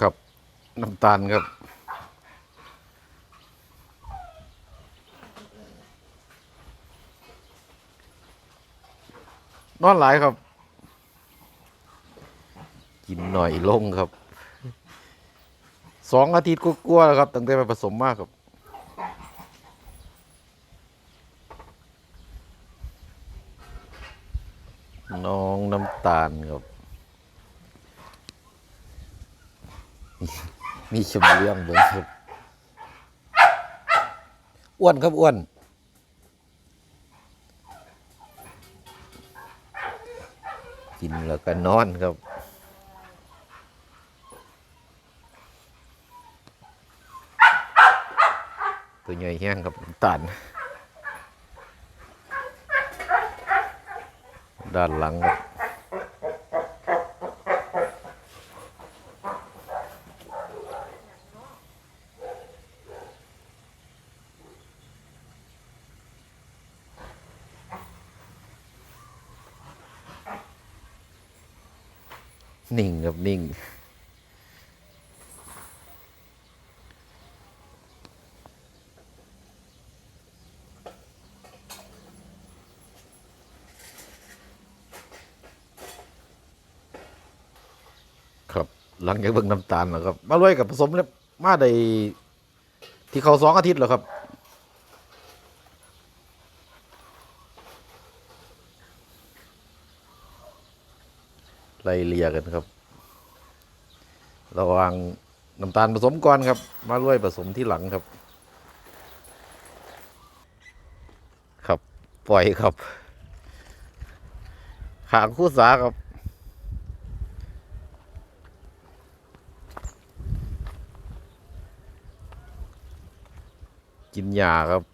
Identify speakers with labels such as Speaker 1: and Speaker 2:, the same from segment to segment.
Speaker 1: ครับน้ำตาลครับ นอนหลายครับ กินหน่อยลงครับ สองอาทิตย์กลัวๆแล้วครับ ตั้งแต่ไปผสมมากครับน้องน้ำตาลครับ มีชมเรื่องเบิ้งครับอ้วนครับอ้วนกินแล้วก็นอนครับตัวใหญ่แห้งครับตาลด้านหลังครับ นิ่งครับนิ่ง ครับ หลังจากเบิ่งน้ำตาลแล้วครับ มาลวยกับผสมแล้วมาได้ที่เขาสองอาทิตย์แล้วครับ ไล่เลียกันครับ ระว่างน้ำตาลผสมก่อนครับ มาลวยผสมที่หลังครับ ครับปล่อยครับขางคู่สาครับกินยาครับ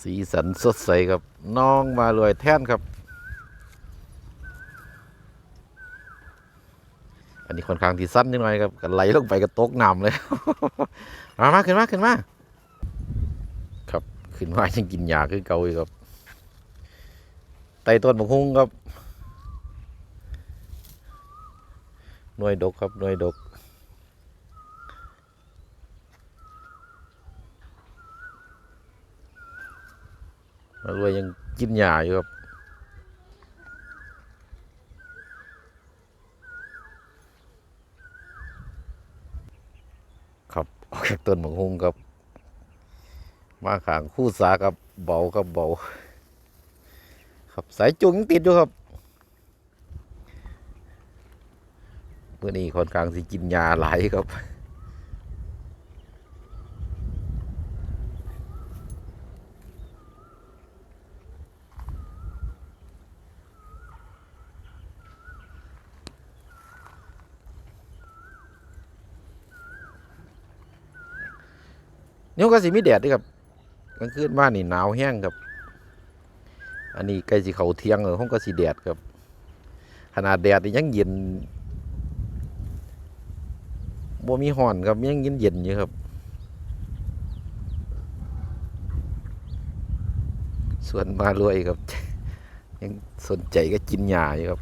Speaker 1: สีสันสดใสครับน้องมารวยแท่นครับ อันนี้ค่อนข้างที่สั้นนิดหน่อยครับกันไหลลงไปก็ตกน้ำเลยมามาขึ้นมาขึ้นมาครับขึ้นมายังกินยาคือเกาอีกครับไต่ต้นบกฮุ้งครับหน่วยดกครับหน่วยดก รวยยังกินยาอยู่ครับครับออกจากต้นหมกฮุงครับ มาขางคู่สาครับเบาครับเบา ครับสายจุงยังติดอยู่ครับเมื่อนี้ค่อนข้างสิกินยาหลายครับ นี่ก็สิมีแดดด้วยครับกลางคืนมานี่หนาวแห้งครับ อันนี้ใกล้สิเขาเที่ยงเลยห้องก็สิแดดครับ ขนาดแดดนี่ยังเย็นบ่มีห่อนครับยังเย็นเย็นอยู่ครับ ส่วนมารวยครับ ยังสนใจก็กินหญ้าอยู่ครับ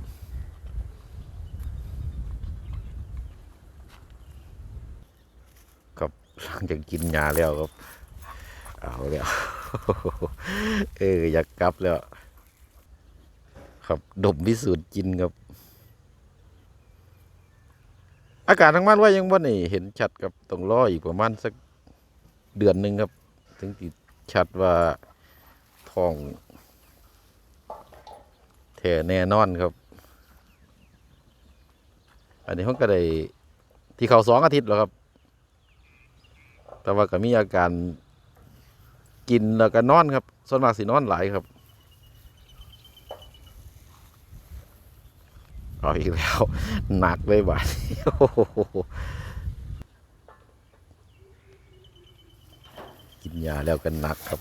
Speaker 1: ครับ หลังจากกินหญ้าแล้วครับ เอาแล้วเอออยากกลับแล้ว ครับดมพิสูจน์กินครับ อากาศทางบ้านว่ายังว่านี่เห็นชัดครับต้องรออีกประมาณสักเดือนหนึ่งครับ ถึงติชัดว่าท้องแท้แน่นอนครับ อันนี้เขาก็ได้ที่เขาสองอาทิตย์แล้วครับ แต่ว่าก็มีอาการกินแล้วก็นอนครับส่วนมากสินอนหลายครับเอาอีกแล้ว หนักเลยบาดกินนยาแล้วกันหนักครับ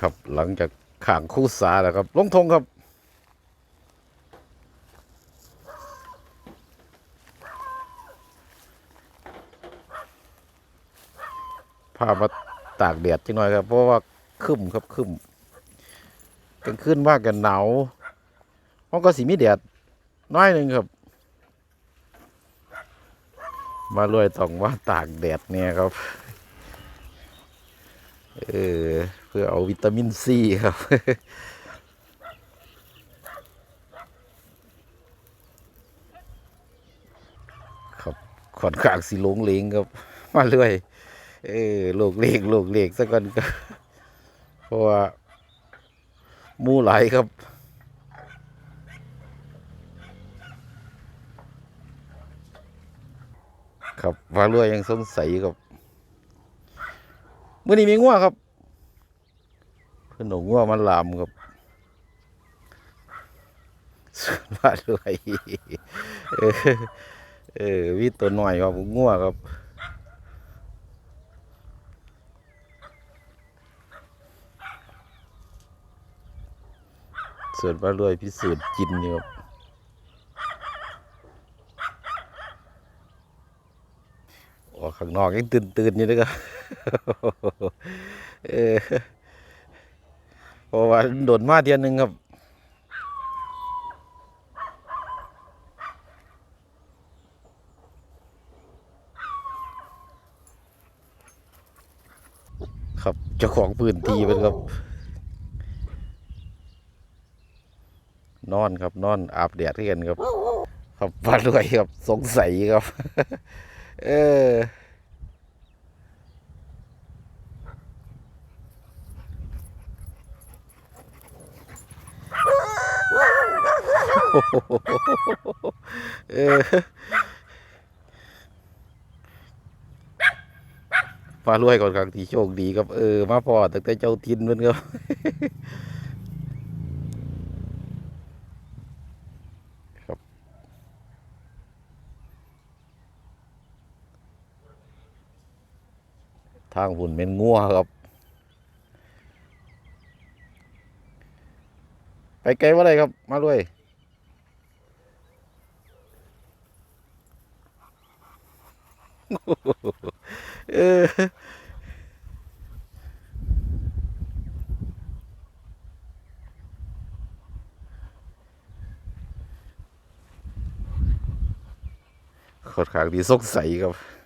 Speaker 1: ครับหลังจากข่างคู่สาแล้วครับ ลงทงครับ พามาตากแดดจังหน่อยครับ เพราะว่าคึมครับคึมกลางคืนว่ากันหนาวมันก็สีมีแดดน้อยหนึ่งครับ มาเลยต้องว่าตากแดดเนี่ยครับ เออเพื่อเอาวิตามินซีครับครับขอนข้างสีหลงเลงครับ มาเลย เออโลกเลขโลกเลขสักก่อนก็เพราะว่ามูไหลายครับครับวาเรือยังสงสัยครับมื่อนี้มีง่วครับเพื่อนหนูง่วมันลามครับส่วนวาเรือเออเออวิตัวหน่อยครับง่วครับ ส่วนปลารวยพิสูจน์กินอยู่ครับโอ้ข้างนอกยังตื่นตื่นอยู่เลยครับเออเพราะว่าโดนมาเทียนหนึ่งครับครับเจ้าของพื้นที่เป็นครับ นอนครับนอนอาบแดดที่กันครับ ครับปลาด้วยครับสงสัยครับ เออเออปลารวยก่อนครั้งที่โชคดีครับ เออ มาพอตั้งแต่เจ้าทินมันครับ ทางหุ่นเป็นงัวครับ ไปไกลว่าไรครับ มาด้วยเออขดขางดีสงสัยครับ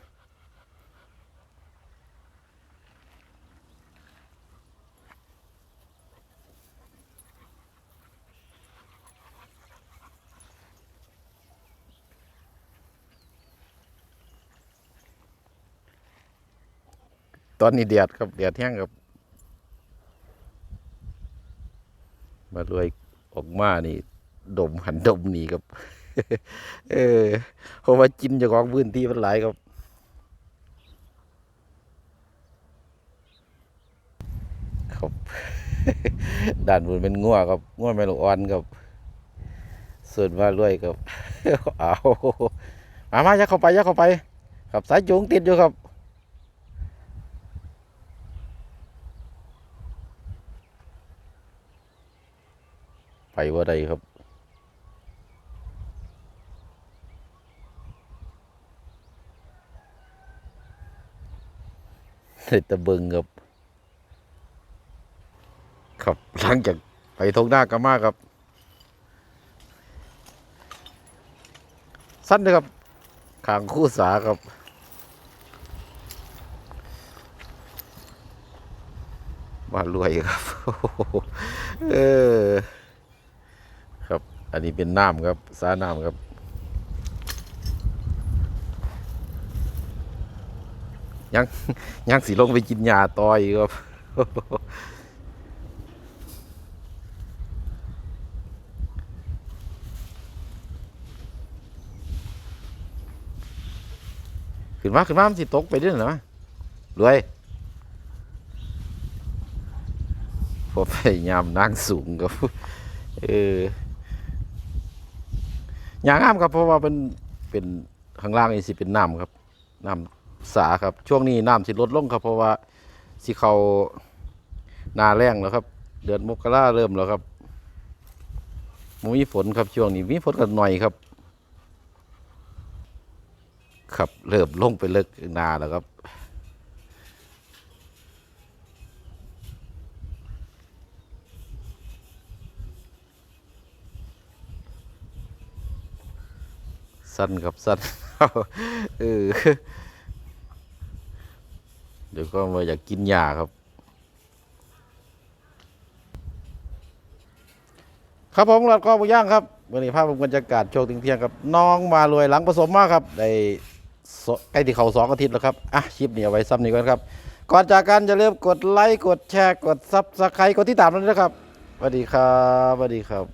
Speaker 1: อนนี้แดดครับแดดแห้งครับ มาเลยออกมานี่ ดมหันดมหนี่ครับ เออเพราะว่ากินจากของพื้นที่มันหลายครับครับด้านบนเป็นงัวครับงัวแม่ลูกอ่อนครับส่วนว่ารวยครับเอามามายักเข้าไปยักเข้าไป ครับสายจูงติดอยู่ครับ ไปว่าใดครับเสร็จตะเบิงครับ ครับหลังจากไปทงหน้ากามาครับ สั้นเลยครับขางคู่สาครับมารวยครับ เออครับ อันนี้เป็นน้ำครับสาน้ำครับ ยังยังสีลงไปกินยาต่อยครับขึ้นมาขึ้นมามันสิตกไปด้วยเหรอรวยพอพยายามนั่งสูงครับเออ ย่างงามครับเพราะว่าเป็นเป็นข้างล่างนี่สิเป็นน้ำครับน้ำสาครับ ช่วงนี้น้ำสิลดลงครับ เพราะว่าสิเขานาแรงแล้วครับ เดือนมกราเริ่มแล้วครับมีฝนครับช่วงนี้มีฝนกันหน่อยครับ ครับเริ่มลงไปเลิกนาแล้วครับ สั้นครับสั้นเออเดี๋ยวก็มาอยากกินยาครับ ครับผมหลัดกอบุย่างครับวันนี้ภาพบรรยากาศโชว์ถึงเที่ยงครับ น้องมารวยหลังผสมมากครับได้ใกล้ที่เขาสองอาทิตย์แล้วครับ อะคลิปนี้เอาไว้ซ้ำนี้ก่อนครับ ก่อนจากกันอย่าลืมกดไลค์ กดแชร์ กดซับสไครต์กดที่ตามนั้นนะครับสวัสดีครับสวัสดีครับ